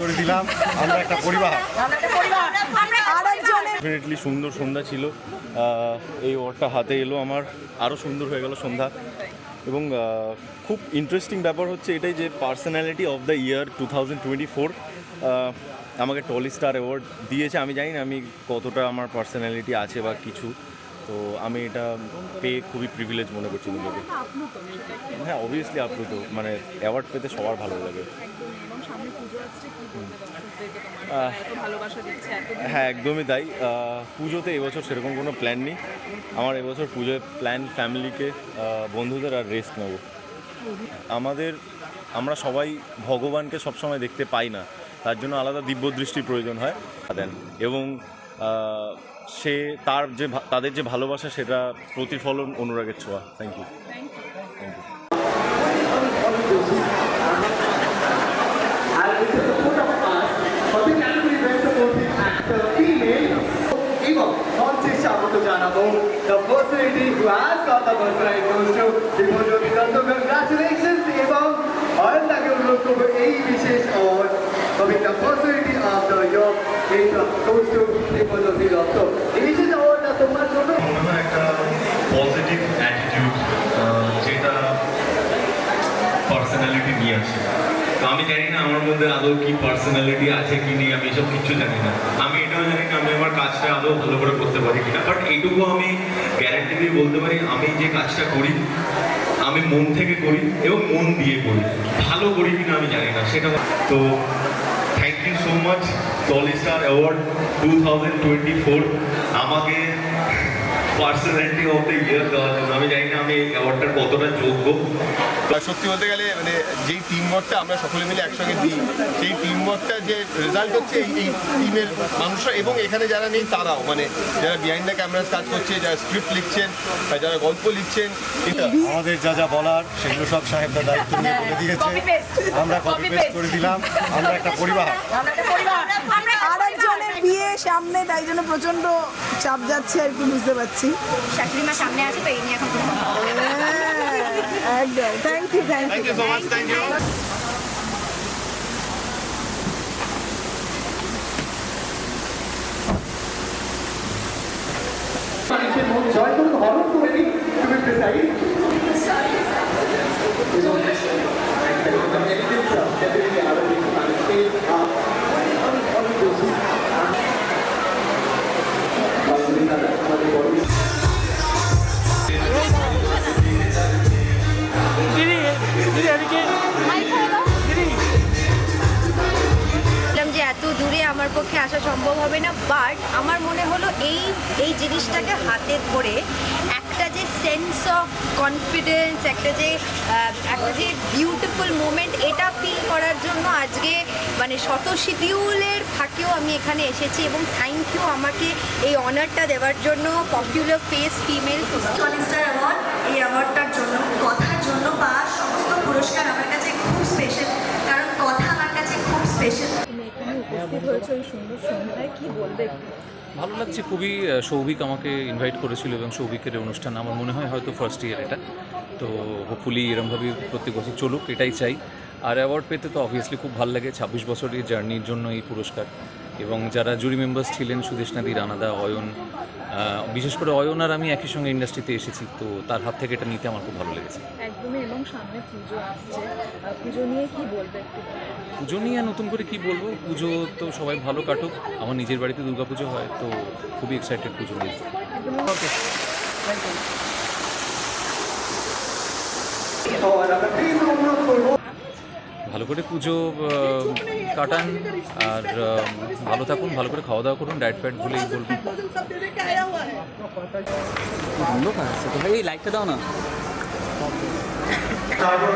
করে দিলাম। আমরা একটা পরিবার। ডেফিনেটলি সুন্দর সন্ধ্যা ছিল। এই ওয়ার্ডটা হাতে এলো আমার। আরও সুন্দর হয়ে গেল সন্ধ্যা। এবং খুব ইন্টারেস্টিং ব্যাপার হচ্ছে এটাই যে personality of the year two thousand twenty four আমাকে টলি স্টার অ্যাওয়ার্ড দিয়েছে। আমি জানি না আমি কতটা আমার পার্সোনালিটি আছে বা কিছু। তো আমি এটা পেয়ে খুবই প্রিভিলেজ মনে করছি নিজেকে। হ্যাঁ অবভিয়াসলি আপ্লুত। মানে অ্যাওয়ার্ড পেতে সবার ভালো লাগে। হ্যাঁ একদমই তাই। পুজোতে এবছর সেরকম কোনো প্ল্যান নেই। আমার এবছর পুজোয় প্ল্যান ফ্যামিলিকে বন্ধুদের আর রেস্ট নেব। আমাদের আমরা সবাই ভগবানকে সবসময় দেখতে পাই না। তার জন্য আলাদা দিব্যদৃষ্টির প্রয়োজন হয়। দেন এবং সে তার যে তাদের যে ভালোবাসা, সেটা প্রতিফলন অনুরাগের ছোঁয়া। থ্যাংক ইউ এই বিশেষ অবস্থা কবিতা প্রচুর আসে। তো আমি জানি না আমার মধ্যে আদৌ কি পার্সোনালিটি আছে কি নেই, আমি এসব কিচ্ছু জানি না। আমি এটাও জানি না আমি আমার কাজটা আদৌ ভালো করে করতে পারি কিনা। বাট এইটুকু আমি গ্যারান্টি দিয়ে বলতে পারি, আমি যে কাজটা করি, আমি মন থেকে করি এবং মন দিয়ে করি। ভালো করি কিনা আমি জানি না, সেটা তো you so much Tolly star award to আমাকে পার্সোনালিটি অফ দ্য ইয়ার দেওয়ার জন্য আমি জানি না আমি এই অ্যাওয়ার্ডটার কতটা যোগ্য। সত্যি বলতে গেলে মানে যেই টিম ওয়ার্কটা আমরা সকলে মিলে একসঙ্গে দিই সেই টিম ওয়ার্কটা যে রেজাল্ট হচ্ছে এই এই টিমের মানুষরা এবং এখানে যারা নেই তারাও। মানে যারা বিহাইন্ড দ্য ক্যামেরাস কাজ করছে যারা স্ক্রিপ্ট লিখছেন যারা গল্প লিখছেন এটা আমাদের যা যা বলার সেগুলো সব সাহেবরা দায়িত্ব নিয়ে বলে দিয়েছে। আমরা কপি পেস্ট করে দিলাম আমরা একটা পরিবার। আরেকজনের বিয়ে সামনে তাই জন্য প্রচণ্ড চাপ যাচ্ছে আর কি বুঝতে পারছি। শাশুড়ি মা সামনে আছে তো এই নিয়ে এখন না। হ্যাঁ, একদম। Thank you thank you so much thank you জয় করুন হরণ করে নিন তুমি বললাম যে এত দূরে আমার পক্ষে আসা সম্ভব হবে না বাট আমার মনে হলো এই এই জিনিসটাকে হাতে ধরে একটা যে সেন্স অফ কনফিডেন্স একটা যে একটা যে বিউটিফুল মোমেন্ট এটা ফিল করার জন্য আজকে মানে শত শিডিউলের ফাঁকেও আমি এখানে এসেছি এবং থ্যাংক ইউ আমাকে এই অনারটা দেওয়ার জন্য popular face female star award এই অ্যাওয়ার্ডটার জন্য কথার জন্য পাওয়া সমস্ত পুরস্কার আমার কাছে খুব স্পেশাল কারণ কথা আমার কাছে খুব স্পেশাল ভালো লাগছে খুবই সৌভিক আমাকে ইনভাইট করেছিল এবং সৌভিকের অনুষ্ঠান আমার মনে হয় হয়তো ফার্স্ট ইয়ার এটা। তো হোপফুলি এরমভাবে প্রত্যেক বছর চলুক এটাই চাই। আর অ্যাওয়ার্ড পেতে তো অবভিয়াসলি খুব ভালো লাগে ছাব্বিশ বছরের জার্নির জন্য এই পুরস্কার। এবং যারা জুরি মেম্বার্স ছিলেন সুদেশ নাদি রানাদা অয়ন বিশেষ করে অয়ন আর আমি একই সঙ্গে ইন্ডাস্ট্রিতে এসেছি তো তার হাত থেকে এটা নিতে আমার খুব ভালো লেগেছে। একদমই এবং সামনে পুজো আসছে। পুজো নিয়ে কি বলবে পুজো নিয়ে নতুন করে কি বলব? পুজো তো সবাই ভালো কাটুক। আমার নিজের বাড়িতে দুর্গাপুজো হয় তো খুবই এক্সাইটেড পুজো নিয়ে। ওকে অনুরোধ করব ভালো করে পুজো কাটান আর ভালো থাকুন ভালো করে খাওয়া দাওয়া করুন ডায়েট ফ্যাট ভুলেই বলব তারপর